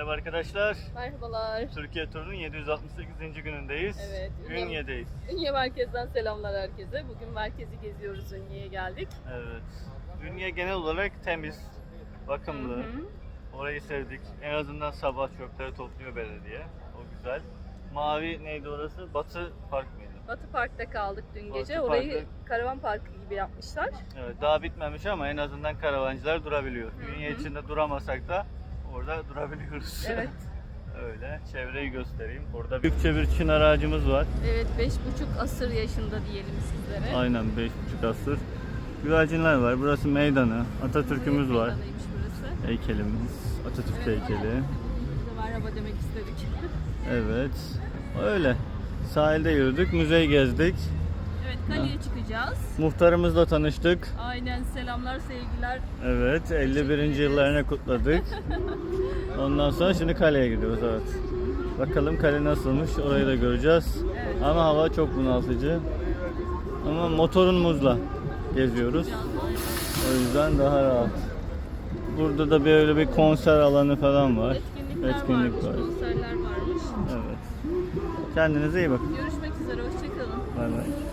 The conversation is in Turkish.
Merhaba arkadaşlar. Merhabalar. Türkiye turunun 768. günündeyiz. Evet, Ünye- Ünye'deyiz. Ünye Merkez'den selamlar herkese. Bugün merkezi geziyoruz. Ünye'ye geldik. Evet. Ünye genel olarak temiz, bakımlı. Hı hı. Orayı sevdik. En azından sabah çöpleri topluyor belediye. O güzel. Mavi neydi orası? Batı Park mıydı? Batı Park'ta kaldık dün Batı gece. Orayı Park'ta- karavan parkı gibi yapmışlar. Evet, daha bitmemiş ama en azından karavancılar durabiliyor. Hı Ünye hı. içinde duramasak da orada durabiliyoruz. Evet. Öyle. Çevreyi göstereyim. Burada büyükçe bir çınar ağacımız var. Evet, beş buçuk asır yaşında diyelim sizlere. Aynen 5,5 asır. Güvercinler var. Burası meydanı. Atatürk'ümüz var. Meydanıymış burası. Heykelimiz. Atatürk Evet, heykeli. De merhaba demek istedik. Evet. Öyle. Sahilde yürüdük. Müzeyi gezdik. Evet, kaleye çıkacağız. Muhtarımızla tanıştık. Aynen selamlar, sevgiler. Evet. 51. ederiz. yıllarını kutladık. Ondan sonra şimdi kaleye gidiyoruz. Evet. Bakalım kale nasılmış. Orayı da göreceğiz. Evet. Ama hava çok bunaltıcı. Ama motorumuzla geziyoruz. O yüzden daha rahat. Burada da böyle bir konser alanı falan var. Etkinlikler Etkinlik varmış, var. konserler varmış. Evet. Kendinize iyi bakın. Görüşmek üzere, hoşçakalın. Bay bay.